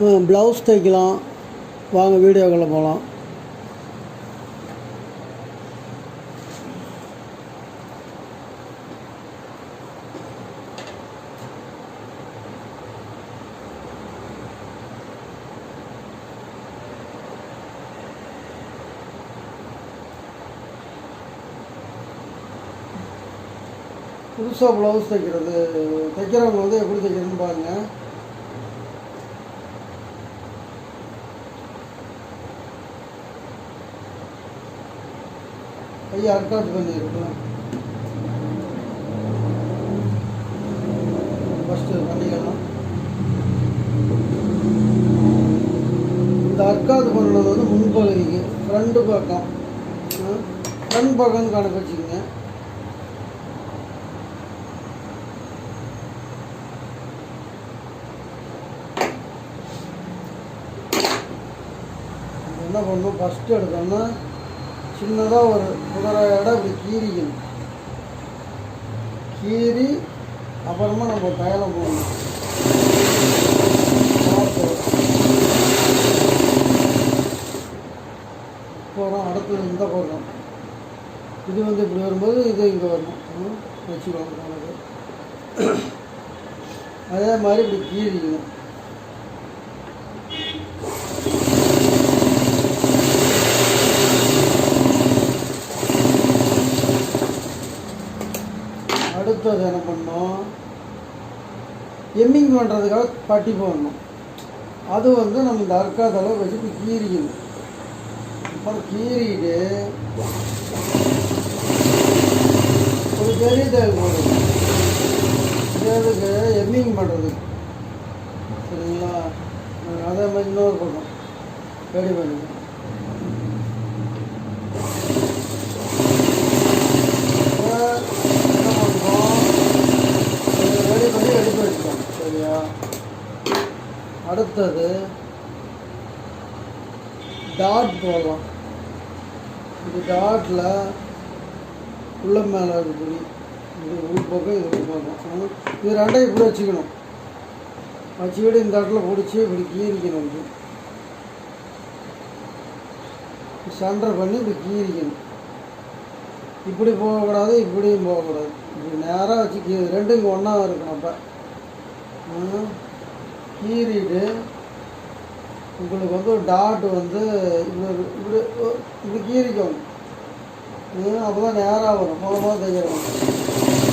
Blouse தைக்கலாம். வாங்க வீடியோக்குள்ளே போகலாம் புதுசாக ப்ளவுஸ் தைக்கிறது. தைக்கிறவங்க வந்து எப்படி தைக்கிறதுன்னு பாருங்கள் ஐயா அர்க்காட் பண்ணியிருக்கோம் ஃபஸ்ட்டு பண்ணிக்கலாம். இந்த அர்க்காது பண்ணுறது வந்து முன்பகுதிக்கு ஃப்ரண்ட் பக்கம். ஃப்ரண்ட் பக்கம்னு கணக்கு வச்சுக்கோங்க. என்ன பண்ணணும்? ஃபஸ்ட்டு எடுத்தோம்னா சின்னதாக ஒரு குதிரை இடம் இப்படி கீறிக்கணும். கீறி அப்புறமா நம்ம பயணம் போகணும் போகிறோம் அடுத்தது இந்த போகிறோம் இது வந்து இப்படி வரும்போது இது இங்கே வரணும். வச்சுக்கோங்க அதே மாதிரி இப்படி கீறிக்கணும். அடுத்தது என்ன பண்ணோம். எம்மிங் பண்ணுறதுக்காக பட்டி போடணும். அது வந்து நம்ம இந்த அர்க்காத அளவு வச்சு இப்போ கீறிக்கணும். அப்புறம் கீறிட்டு ஒரு பெரிய தேவை போடணும். அதுக்கு எம்மிங் பண்ணுறதுக்கு சரிங்களா? அதே மாதிரி இன்னொரு பக்கம். ரெடி பண்ணிக்கணும் ரெடி பண்ணி எடுத்து வச்சுக்கோங்க சரியா அடுத்தது டாட் போடலாம் இது டாட்டில் உள்ள மேலே இருக்குது இது உள் பக்கம் இது உள் பக்கம். இது ரெண்டையும் இப்படி வச்சுக்கணும். வச்சுக்கிட்டு இந்த இடத்துல பிடிச்சி இப்படி கீறிக்கணும் இது. சென்டர் பண்ணி இப்படி கீறிக்கணும். இப்படி போகக்கூடாது இப்படியும் போகக்கூடாது. இப்படி நேராக வச்சு கீறி ரெண்டும் இங்கே ஒன்றா இருக்கணும் அப்போ. கீறிடு உங்களுக்கு வந்து ஒரு டாட் வந்து இப்படி இப்படி இப்படி கீறிக்கணும் அப்போ தான் நேராக வரும். போக போக தைக்கிறோம்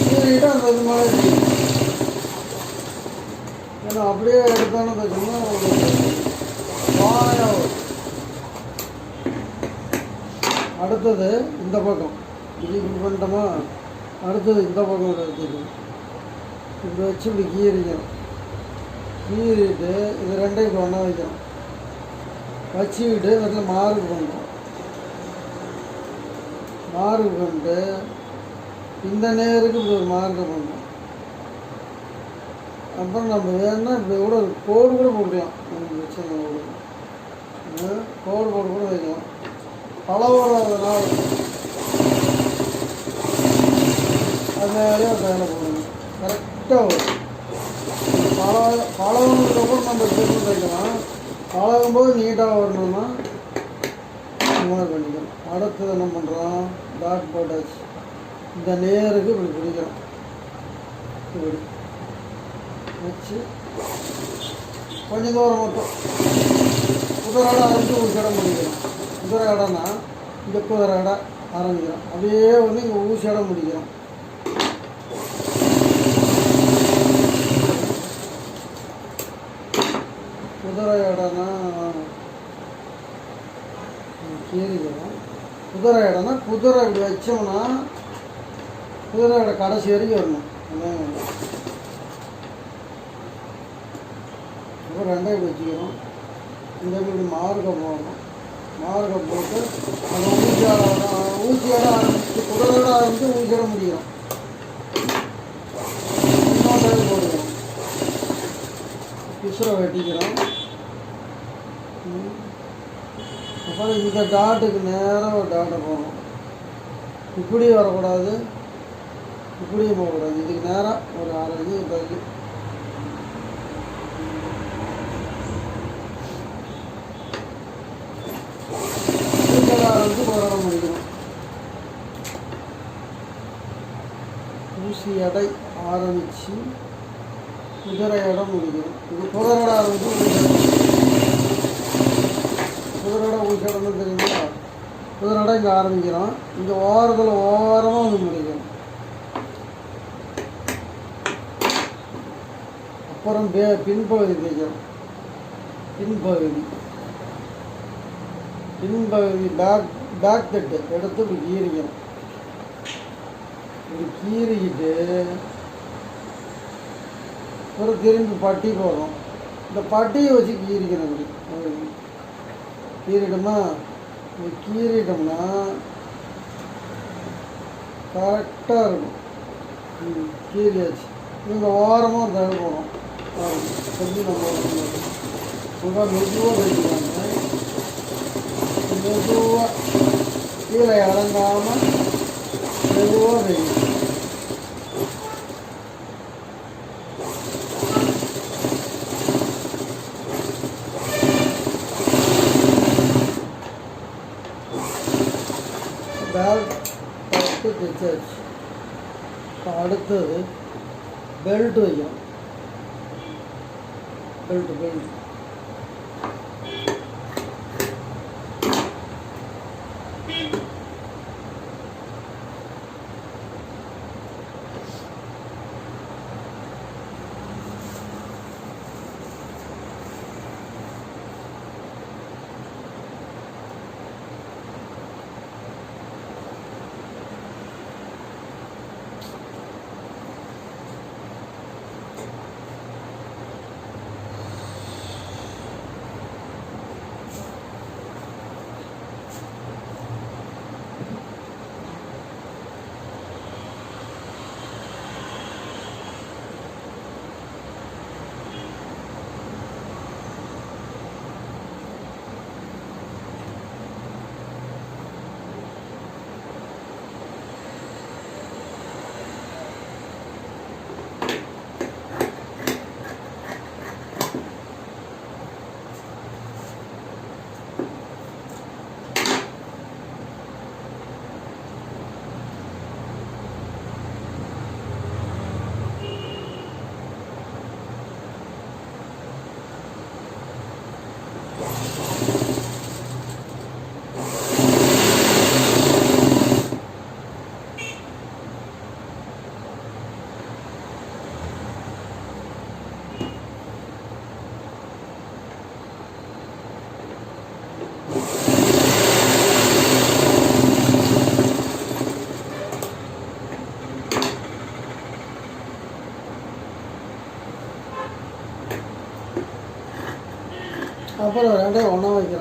கீறிட்டு அந்த இது மாதிரி. ஏன்னா அப்படியே எடுத்தாலும் தைச்சோம்னா வாயாக வரும். அடுத்தது இந்த பக்கம். இது இப்படி பண்ணிட்டோமா? அடுத்தது இந்த பக்கம் எடுத்துக்கணும் இப்படி வச்சு இப்படி கீறிக்கணும். கீறிட்டு இது ரெண்டையும் இப்போ ஒன்றா வைக்கணும் வச்சுக்கிட்டு இந்த இடத்துல மார்க் பண்ணுறோம் மார்க் பண்ணிட்டு இந்த நேருக்கு இப்படி ஒரு மார்க்கை பண்ணுறோம் அப்புறம் நம்ம வேணும்னா இப்படி கூட கோடு கூட போட்டுக்கலாம். ஒன்றும் பிரச்சனை இல்லை கூட கோடு போட்டு கூட வைக்கலாம். பழவரதுனால அதனாலே வேலை போடணும் கரெக்டாக வரும். பழ பழகுனதுக்கப்புறம் நம்ம திரும்ப வைக்கலாம் பழகும்போது நீட்டாக வரணும்னா மூணு பண்ணிக்கணும் பண்ணிக்கலாம். அடுத்தது என்ன பண்ணுறோம் டாட் போட்டாச்சு இந்த நேருக்கு இப்படி பிடிக்கிறோம் இப்படி. வச்சு. கொஞ்சம் தூரம் மட்டும். குதிரை இடம் ஆரம்பித்து ஒரு இடம் முடிக்கிறோம் குதிரை இடம்னா இந்த குதிரை இடம் ஆரம்பிக்கிறோம் அப்படியே வந்து இங்கே ஊசி இடம் முடிக்கிறோம் குதிரை இடம்னா சரி குதிரை இடம்னா குதிரை இப்படி வச்சோம்னா குதிரை இடம் கடைசி வரைக்கும் வரணும். இப்போ ரெண்டாக இப்படி வச்சுக்கிறோம். இந்த இப்படி மார்க்கை போடணும். மார்க்கை போட்டு அந்த ஊசியோட ஊசியோட ஆரம்பிச்சு குதிரையோட ஆரம்பித்து ஊசியோட முடிக்கிறோம். இன்னொரு போடுவோம். பிசுரை வெட்டிக்கிறோம். அப்புறம் இந்த டாட்டுக்கு நேராக ஒரு டாட்டை போகணும். இப்படி வரக்கூடாது. இப்படியும் போகக்கூடாது. இதுக்கு நேராக ஒரு ஆரஞ்சு தள்ளி ஆரஞ்சு போராடம் முடிக்கணும் ஊசி எடை ஆரம்பித்து குதிரை இடம் முடிக்கணும். இது புகரட ஆரம்பித்து குதிரையோட ஊசடம்னு தெரியுமா? குதிரையோட இங்கே ஆரம்பிக்கிறோம். இந்த ஓரத்தில் ஓரமாக வந்து முடிக்கணும் அப்புறம் பே பின்பகுதி தைக்கணும் பின்பகுதி. பின்பகுதி பேக் பேக் தட்டு எடுத்து இப்படி கீறிக்கணும் இப்படி கீறிக்கிட்டு ஒரு திரும்பி பட்டி போகிறோம் இந்த பட்டியை வச்சு கீறிக்கணும் இப்படி. கீரிடமா இந்த இப்படி கரெக்டாக இருக்கும் கீரியாச்சு இந்த ஓரமாக ஒரு தடவை போகணும். கொஞ்சம் நம்ம ரொம்ப மெதுவாக வச்சுக்காங்க மெதுவாக கீழே இறங்காமல் மெதுவாக வைக்கணும் பேக் ஃபஸ்ட்டு இப்போ அடுத்தது பெல்ட் வைக்கணும் பெல்ட் பெல்ட் அப்புறம் ரெண்டையும் ஒன்றா வைக்கிறோம்